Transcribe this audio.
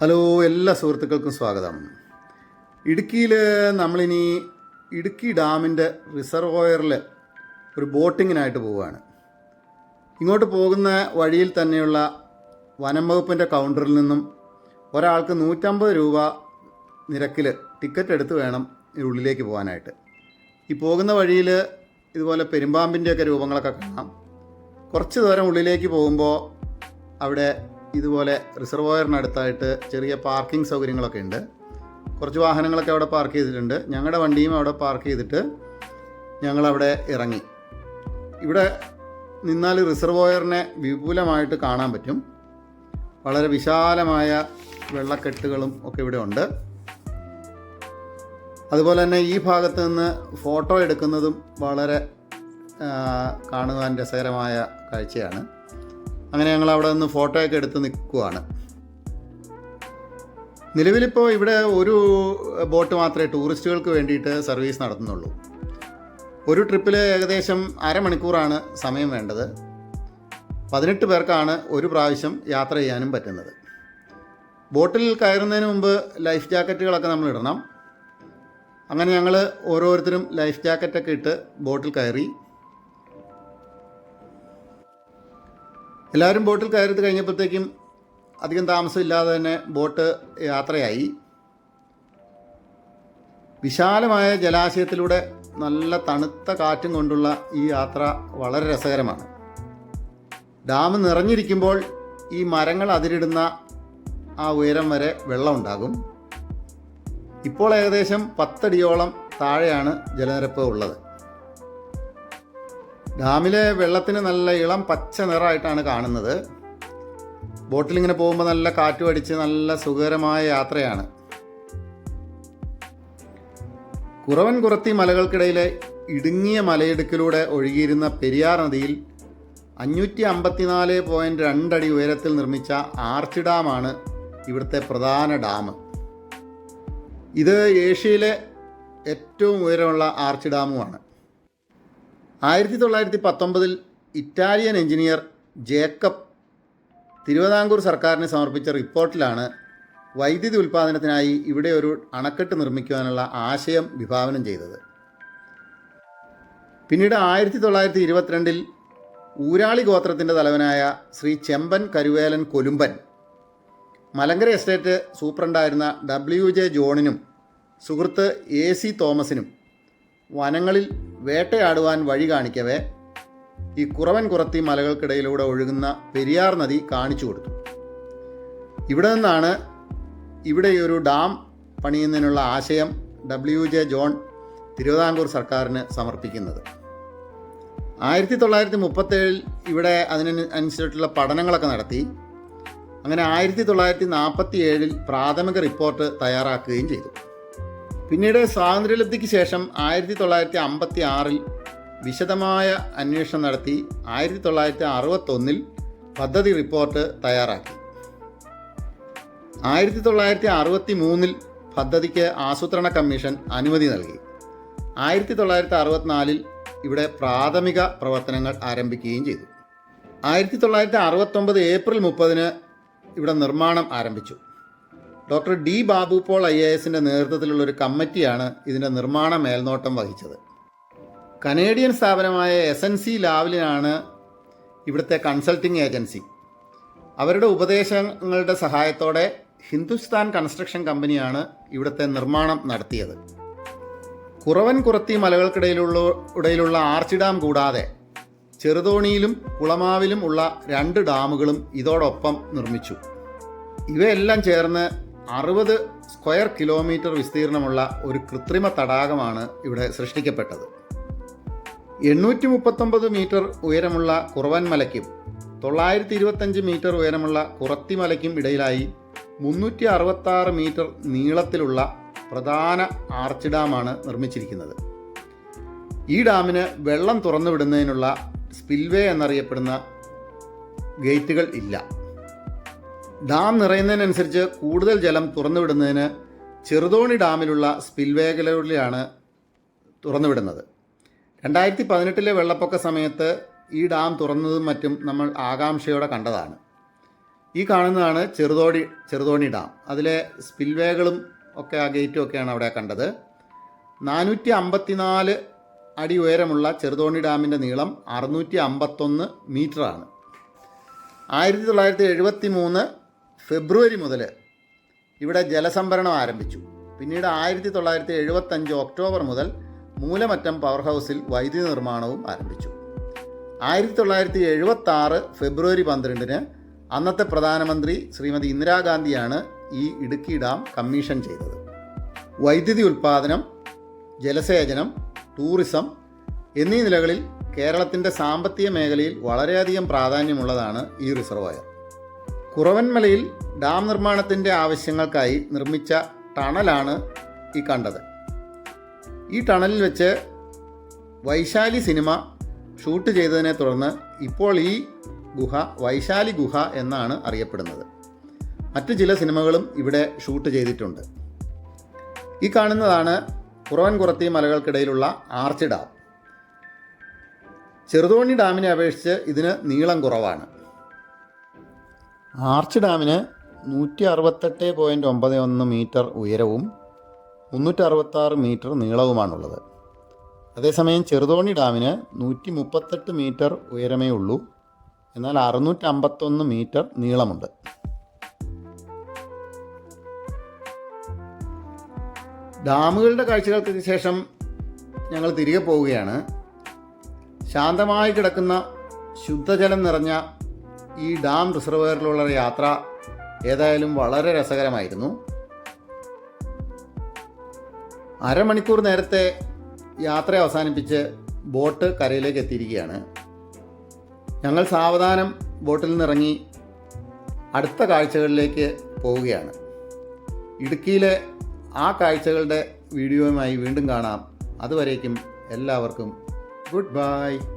Hello എല്ലാ സുഹൃത്തുക്കൾക്കും സ്വാഗതം. ഇടുക്കിയിൽ നമ്മളിനി ഇടുക്കി ഡാമിന്റെ റിസർവോയറിൽ ഒരു ബോട്ടിങ്ങിനായിട്ട് പോവുകയാണ്. ഇങ്ങോട്ട് പോകുന്ന വഴിയിൽ തന്നെയുള്ള വനം വകുപ്പിന്റെ കൗണ്ടറിൽ നിന്നും ഒരാൾക്ക് നൂറ്റമ്പത് രൂപ നിരക്കിൽ ടിക്കറ്റ് എടുത്ത് വേണം ഉള്ളിലേക്ക് പോകാനായിട്ട്. ഈ പോകുന്ന വഴിയിൽ ഇതുപോലെ പെരുമ്പാമ്പിന്റെയൊക്കെ രൂപങ്ങളൊക്കെ കാണാം. കുറച്ച് ദൂരം ഉള്ളിലേക്ക് പോകുമ്പോൾ അവിടെ ഇതുപോലെ റിസർവോയറിനടുത്തായിട്ട് ചെറിയ പാർക്കിംഗ് സൗകര്യങ്ങളൊക്കെ ഉണ്ട്. കുറച്ച് വാഹനങ്ങളൊക്കെ അവിടെ പാർക്ക് ചെയ്തിട്ടുണ്ട്. ഞങ്ങളുടെ വണ്ടിയും അവിടെ പാർക്ക് ചെയ്തിട്ട് ഞങ്ങളവിടെ ഇറങ്ങി. ഇവിടെ നിന്നാൽ റിസർവോയറിനെ വിപുലമായിട്ട് കാണാൻ പറ്റും. വളരെ വിശാലമായ വെള്ളക്കെട്ടുകളും ഒക്കെ ഇവിടെ ഉണ്ട്. അതുപോലെ തന്നെ ഈ ഭാഗത്ത് നിന്ന് ഫോട്ടോ എടുക്കുന്നതും വളരെ കാണുവാൻ രസകരമായ കാഴ്ചയാണ്. അങ്ങനെ ഞങ്ങൾ അവിടെ നിന്ന് ഫോട്ടോയൊക്കെ എടുത്ത് നിൽക്കുവാണ്. നിലവിലിപ്പോൾ ഇവിടെ ഒരു ബോട്ട് മാത്രമേ ടൂറിസ്റ്റുകൾക്ക് വേണ്ടിയിട്ട് സർവീസ് നടത്തുന്നുള്ളൂ. ഒരു ട്രിപ്പിൽ ഏകദേശം അരമണിക്കൂറാണ് സമയം വേണ്ടത്. പതിനെട്ട് പേർക്കാണ് ഒരു പ്രാവശ്യം യാത്ര ചെയ്യാനും പറ്റുന്നത്. ബോട്ടിൽ കയറുന്നതിന് മുമ്പ് ലൈഫ് ജാക്കറ്റുകളൊക്കെ നമ്മൾ ഇടണം. അങ്ങനെ ഞങ്ങൾ ഓരോരുത്തരും ലൈഫ് ജാക്കറ്റൊക്കെ ഇട്ട് ബോട്ടിൽ കയറി എല്ലാവരും ബോട്ടിൽ കയറി കഴിഞ്ഞപ്പോഴത്തേക്കും അധികം താമസമില്ലാതെ തന്നെ ബോട്ട് യാത്രയായി. വിശാലമായ ജലാശയത്തിലൂടെ നല്ല തണുത്ത കാറ്റും കൊണ്ടുള്ള ഈ യാത്ര വളരെ രസകരമാണ്. ഡാം നിറഞ്ഞിരിക്കുമ്പോൾ ഈ മരങ്ങൾ അതിരിടുന്ന ആ ഉയരം വരെ വെള്ളമുണ്ടാകും ഇപ്പോൾ ഏകദേശം പത്തടിയോളം താഴെയാണ് ജലനിരപ്പ് ഉള്ളത്. ഡാമിലെ വെള്ളത്തിന് നല്ല ഇളം പച്ച നിറമായിട്ടാണ് കാണുന്നത്. ബോട്ടിൽ ഇങ്ങനെ പോകുമ്പോൾ നല്ല കാറ്റും അടിച്ച് നല്ല സുഖകരമായ യാത്രയാണ്. കുറവൻ കുറത്തി മലകൾക്കിടയിലെ ഇടുങ്ങിയ മലയിടുക്കിലൂടെ ഒഴുകിയിരുന്ന പെരിയാർ നദിയിൽ അഞ്ഞൂറ്റി അമ്പത്തിനാല് പോയിന്റ് രണ്ടടി ഉയരത്തിൽ നിർമ്മിച്ച ആർച്ച് ഡാമാണ് ഇവിടുത്തെ പ്രധാന ഡാം. ഇത് ഏഷ്യയിലെ ഏറ്റവും ഉയരമുള്ള ആർച്ച് ഡാമുമാണ്. ആയിരത്തി തൊള്ളായിരത്തി പത്തൊമ്പതിൽ ഇറ്റാലിയൻ എഞ്ചിനീയർ ജേക്കബ് തിരുവിതാംകൂർ സർക്കാരിന് സമർപ്പിച്ച റിപ്പോർട്ടിലാണ് വൈദ്യുതി ഉൽപ്പാദനത്തിനായി ഇവിടെ ഒരു അണക്കെട്ട് നിർമ്മിക്കുവാനുള്ള ആശയം വിഭാവനം ചെയ്തത്. പിന്നീട് ആയിരത്തി തൊള്ളായിരത്തി ഇരുപത്തിരണ്ടിൽ ഊരാളി ഗോത്രത്തിന്റെ തലവനായ ശ്രീ ചെമ്പൻ കരുവേലൻ കൊലുമ്പൻ മലങ്കര എസ്റ്റേറ്റ് സൂപ്രണ്ടായിരുന്ന ഡബ്ല്യു ജെ ജോണിനും സുഹൃത്ത് എ സി തോമസിനും വനങ്ങളിൽ വേട്ടയാടുവാൻ വഴി കാണിക്കവേ. ഈ കുറവൻ കുറത്തി മലകൾക്കിടയിലൂടെ ഒഴുകുന്ന പെരിയാർ നദി കാണിച്ചു കൊടുത്തു. ഇവിടെ നിന്നാണ് ഇവിടെ ഒരു ഡാം പണിയുന്നതിനുള്ള ആശയം ഡബ്ല്യു ജെ ജോൺ തിരുവിതാംകൂർ സർക്കാരിന് സമർപ്പിക്കുന്നത്. ആയിരത്തി തൊള്ളായിരത്തി മുപ്പത്തേഴിൽ ഇവിടെ അതിന് അനുസരിച്ചിട്ടുള്ള പഠനങ്ങളൊക്കെ നടത്തി. അങ്ങനെ ആയിരത്തി തൊള്ളായിരത്തി നാൽപ്പത്തി ഏഴിൽ പ്രാഥമിക റിപ്പോർട്ട് തയ്യാറാക്കുകയും ചെയ്തു. പിന്നീട് സ്വാതന്ത്ര്യലബ്ധിക്ക് ശേഷം ആയിരത്തി തൊള്ളായിരത്തി അമ്പത്തി ആറിൽ വിശദമായ അന്വേഷണം നടത്തി ആയിരത്തി തൊള്ളായിരത്തി അറുപത്തൊന്നിൽ പദ്ധതി റിപ്പോർട്ട് തയ്യാറാക്കി. ആയിരത്തി തൊള്ളായിരത്തി അറുപത്തി മൂന്നിൽ പദ്ധതിക്ക് ആസൂത്രണ കമ്മീഷൻ അനുമതി നൽകി. ആയിരത്തി തൊള്ളായിരത്തി അറുപത്തിനാലിൽ ഇവിടെ പ്രാഥമിക പ്രവർത്തനങ്ങൾ ആരംഭിക്കുകയും ചെയ്തു. ആയിരത്തി തൊള്ളായിരത്തി അറുപത്തൊമ്പത് ഏപ്രിൽ മുപ്പതിന് ഇവിടെ നിർമ്മാണം ആരംഭിച്ചു. Doctor D Babu Paul I A എസിന്റെ നേതൃത്വത്തിലുള്ള ഒരു കമ്മിറ്റിയാണ് ഇതിന്റെ നിർമ്മാണ മേൽനോട്ടം വഹിച്ചത്. കനേഡിയൻ സ്ഥാപനമായ എസ് എൻ സി ലാവലിനാണ് ഇവിടുത്തെ കൺസൾട്ടിംഗ് ഏജൻസി. അവരുടെ ഉപദേശങ്ങളുടെ സഹായത്തോടെ ഹിന്ദുസ്ഥാൻ കൺസ്ട്രക്ഷൻ കമ്പനിയാണ് ഇവിടുത്തെ നിർമ്മാണം നടത്തിയത്. കുറവൻ കുറത്തി മലകൾക്കിടയിലുള്ള ഇടയിലുള്ള ആർച്ച് ഡാം കൂടാതെ ചെറുതോണിയിലും കുളമാവിലും ഉള്ള രണ്ട് ഡാമുകളും ഇതോടൊപ്പം നിർമ്മിച്ചു. ഇവയെല്ലാം ചേർന്ന് അറുപത് സ്ക്വയർ കിലോമീറ്റർ വിസ്തീർണമുള്ള ഒരു കൃത്രിമ തടാകമാണ് ഇവിടെ സൃഷ്ടിക്കപ്പെട്ടത്. എണ്ണൂറ്റി മുപ്പത്തൊമ്പത് മീറ്റർ ഉയരമുള്ള കുറവൻമലയ്ക്കും തൊള്ളായിരത്തി ഇരുപത്തഞ്ച് മീറ്റർ ഉയരമുള്ള കുറത്തിമലയ്ക്കും ഇടയിലായി മുന്നൂറ്റി അറുപത്താറ് മീറ്റർ നീളത്തിലുള്ള പ്രധാന ആർച്ച് ഡാമാണ് നിർമ്മിച്ചിരിക്കുന്നത്. ഈ ഡാമിന് വെള്ളം തുറന്നുവിടുന്നതിനുള്ള സ്പിൽവേ എന്നറിയപ്പെടുന്ന ഗേറ്റുകൾ ഇല്ല. ഡാം നിറയുന്നതിനനുസരിച്ച് കൂടുതൽ ജലം തുറന്നുവിടുന്നതിന് ചെറുതോണി ഡാമിലുള്ള സ്പിൽവേകളിലാണ് തുറന്നുവിടുന്നത്. രണ്ടായിരത്തി പതിനെട്ടിലെ വെള്ളപ്പൊക്ക സമയത്ത് ഈ ഡാം തുറന്നതും മറ്റും നമ്മൾ ആകാംക്ഷയോടെ കണ്ടതാണ്. ഈ കാണുന്നതാണ് ചെറുതോണി ചെറുതോണി ഡാം. അതിലെ സ്പിൽവേകളും ഒക്കെ ആ ഗേറ്റും ഒക്കെയാണ് അവിടെ കണ്ടത്. നാനൂറ്റി അമ്പത്തിനാല് അടി ഉയരമുള്ള ചെറുതോണി ഡാമിന്റെ നീളം അറുന്നൂറ്റി അമ്പത്തൊന്ന് മീറ്ററാണ്. ആയിരത്തി തൊള്ളായിരത്തി എഴുപത്തി മൂന്ന് ഫെബ്രുവരി മുതൽ ഇവിടെ ജലസംഭരണം ആരംഭിച്ചു. പിന്നീട് ആയിരത്തി തൊള്ളായിരത്തി എഴുപത്തഞ്ച് ഒക്ടോബർ മുതൽ മൂലമറ്റം പവർ ഹൗസിൽ വൈദ്യുതി നിർമ്മാണവും ആരംഭിച്ചു. ആയിരത്തി തൊള്ളായിരത്തി എഴുപത്തി ആറ് ഫെബ്രുവരി പന്ത്രണ്ടിന് അന്നത്തെ പ്രധാനമന്ത്രി ശ്രീമതി ഇന്ദിരാഗാന്ധിയാണ് ഈ ഇടുക്കി ഡാം കമ്മീഷൻ ചെയ്തത്. വൈദ്യുതി ഉൽപ്പാദനം ജലസേചനം ടൂറിസം എന്നീ നിലകളിൽ കേരളത്തിന്റെ സാമ്പത്തിക മേഖലയിൽ വളരെയധികം പ്രാധാന്യമുള്ളതാണ് ഈ റിസർവോയർ. കുറവൻമലയിൽ ഡാം നിർമ്മാണത്തിന്റെ ആവശ്യങ്ങൾക്കായി നിർമ്മിച്ച ടണലാണ് ഈ കണ്ടത്. ഈ ടണലിൽ വെച്ച് വൈശാലി സിനിമ ഷൂട്ട് ചെയ്തതിനെ തുടർന്ന് ഇപ്പോൾ ഈ ഗുഹ വൈശാലി ഗുഹ എന്നാണ് അറിയപ്പെടുന്നത്. മറ്റ് ചില സിനിമകളും ഇവിടെ ഷൂട്ട് ചെയ്തിട്ടുണ്ട്. ഈ കാണുന്നതാണ് കുറവൻകുറത്തി മലകൾക്കിടയിലുള്ള ആർച്ച് ഡാം. ചെറുതോണി ഡാമിനെ അപേക്ഷിച്ച് ഇതിന് നീളം കുറവാണ്. ആർച്ച് ഡാമിന് നൂറ്റി അറുപത്തെട്ട് പോയിന്റ് ഒമ്പത് ഒന്ന് മീറ്റർ ഉയരവും മുന്നൂറ്റി അറുപത്താറ് മീറ്റർ നീളവുമാണുള്ളത്. അതേസമയം ചെറുതോണി ഡാമിന് നൂറ്റി മുപ്പത്തെട്ട് മീറ്റർ ഉയരമേ ഉള്ളൂ. എന്നാൽ അറുന്നൂറ്റി അമ്പത്തൊന്ന് മീറ്റർ നീളമുണ്ട്. ഡാമുകളുടെ കാഴ്ചകൾക്ക് ശേഷം ഞങ്ങൾ തിരികെ പോവുകയാണ്. ശാന്തമായി കിടക്കുന്ന ശുദ്ധജലം നിറഞ്ഞ ഈ ഡാം റിസർവയറിലുള്ള യാത്ര ഏതായാലും വളരെ രസകരമായിരുന്നു. അരമണിക്കൂർ നേരത്തെ യാത്ര അവസാനിപ്പിച്ച് ബോട്ട് കരയിലേക്ക് എത്തിയിരിക്കുകയാണ്. ഞങ്ങൾ സാവധാനം ബോട്ടിൽ നിന്നിറങ്ങി അടുത്ത കാഴ്ചകളിലേക്ക് പോവുകയാണ്. ഇടുക്കിയിലെ ആ കാഴ്ചകളുടെ വീഡിയോയുമായി വീണ്ടും കാണാം. അതുവരേക്കും എല്ലാവർക്കും ഗുഡ് ബൈ.